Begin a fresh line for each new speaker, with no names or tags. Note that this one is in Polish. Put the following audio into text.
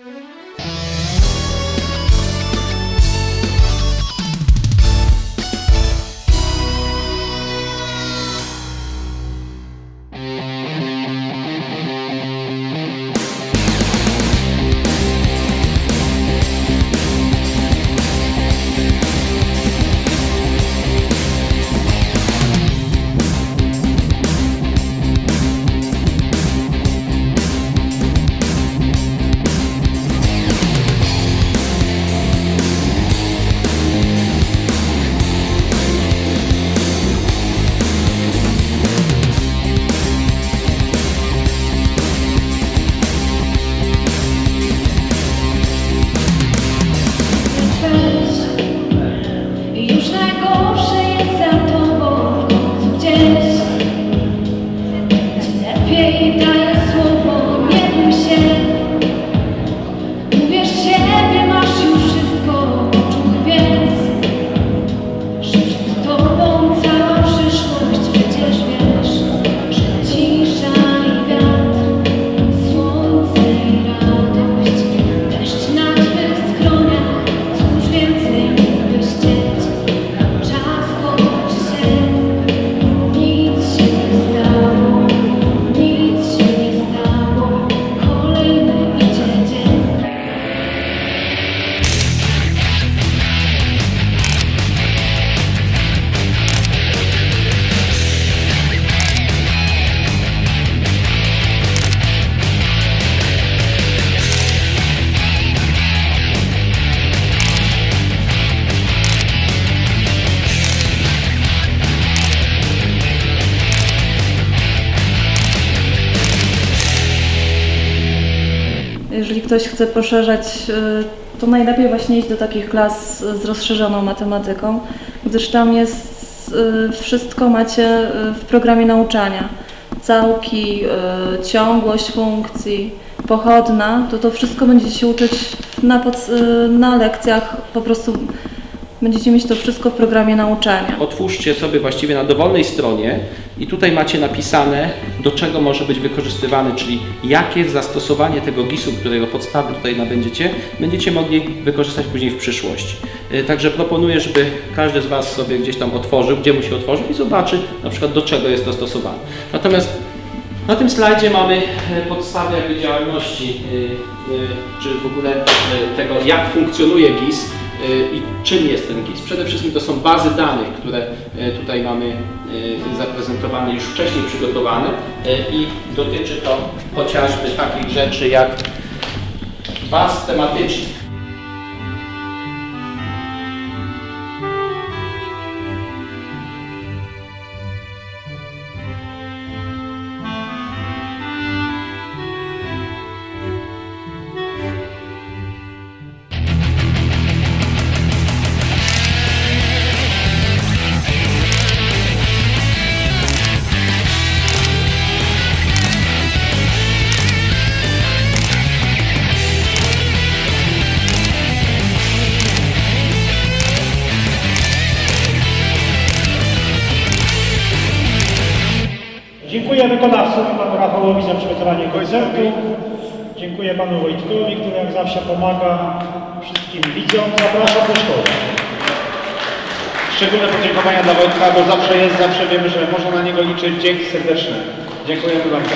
I
Jeżeli ktoś chce poszerzać, y, to najlepiej właśnie iść do takich klas z rozszerzoną matematyką, gdyż tam jest y, wszystko macie y, w programie nauczania. Całki, ciągłość funkcji, pochodna, to to wszystko będziecie się uczyć na, na lekcjach, po prostu będziecie mieć to wszystko w programie nauczania.
Otwórzcie sobie właściwie na dowolnej stronie i tutaj macie napisane, do czego może być wykorzystywany, czyli jakie zastosowanie tego GIS-u, którego podstawy tutaj nabędziecie, będziecie mogli wykorzystać później w przyszłości. Y, Także proponuję, żeby każdy z Was sobie gdzieś tam otworzył, gdzie mu się otworzy i zobaczy na przykład do czego jest to stosowane. Natomiast na tym slajdzie mamy e, podstawy działalności, y, czy w ogóle tego, jak funkcjonuje GIS i czym jest ten GIS. Przede wszystkim to są bazy danych, które y, tutaj mamy y, zaprezentowane, już wcześniej przygotowane y, i dotyczy to chociażby takich rzeczy jak baz tematycznych.
Dziękuję wykonawcom, panu Rafałowi za przygotowanie koncertu. Dziękuję panu Wojtkowi, który jak zawsze pomaga wszystkim widzom. Zapraszam do szkoły.
Szczególne podziękowania dla Wojtka, bo zawsze jest, zawsze wiemy, że można na niego liczyć. Dzięki serdeczne. Dziękujemy bardzo.